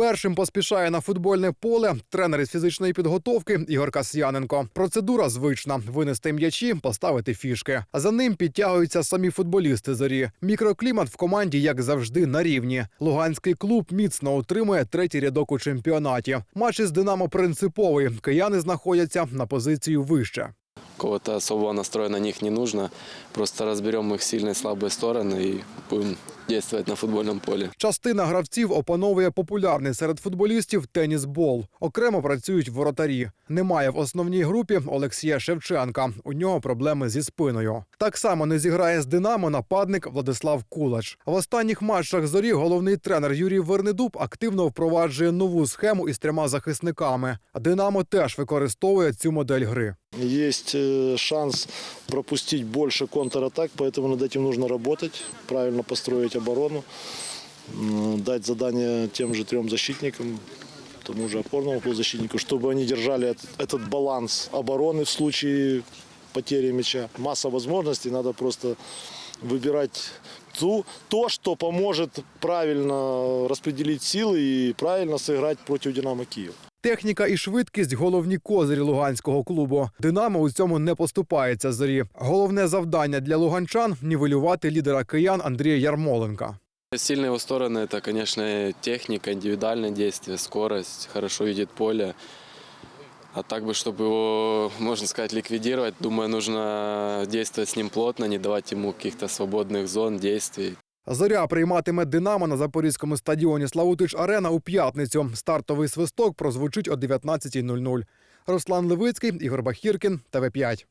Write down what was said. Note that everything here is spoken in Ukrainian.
Першим поспішає на футбольне поле тренер із фізичної підготовки Ігор Касьяненко. Процедура звична: винести м'ячі, поставити фішки. А за ним підтягуються самі футболісти зорі. Мікроклімат в команді, як завжди, на рівні. Луганський клуб міцно утримує третій рядок у чемпіонаті. Матч із Динамо принциповий. Кияни знаходяться на позицію вище. Какого-то особого настроя на них не нужно. Просто разберем их сильные и слабые стороны и действовать на футбольном поле. Частина гравців опановує популярний серед футболістів тенісбол. Окремо працюють воротарі. Немає в основній групі Олексія Шевченка. У нього проблеми зі спиною. Так само не зіграє з Динамо нападник Владислав Кулач. В останніх матчах зорі головний тренер Юрій Вернедуб активно впроваджує нову схему із трьома захисниками. Динамо теж використовує цю модель гри. Есть э, шанс пропустить больше контратак, поэтому над этим нужно работать, правильно построить оборону, дать задание тем же трем защитникам, тому же опорному полузащитнику, чтобы они держали этот, баланс обороны в случае потери мяча. Масса возможностей, надо просто выбирать ту, то, что поможет правильно распределить силы и правильно сыграть против «Динамо Киев». Техніка і швидкість головні козирі луганського клубу. Динамо у цьому не поступається зорі. Головне завдання для луганчан нівелювати лідера киян Андрія Ярмоленка. Сильные его стороны – это, конечно, техника, индивидуальное действие, скорость, хорошо видит поле. А так бы, чтобы его, можно сказать, ликвидировать, думаю, нужно действовать с ним плотно, не давать ему каких-то свободных зон действий. Зоря прийматиме Динамо на запорізькому стадіоні Славутич Арена у п'ятницю. Стартовий свисток прозвучить о 19.00. Руслан Левицький, Ігор Бахіркін, ТВ5.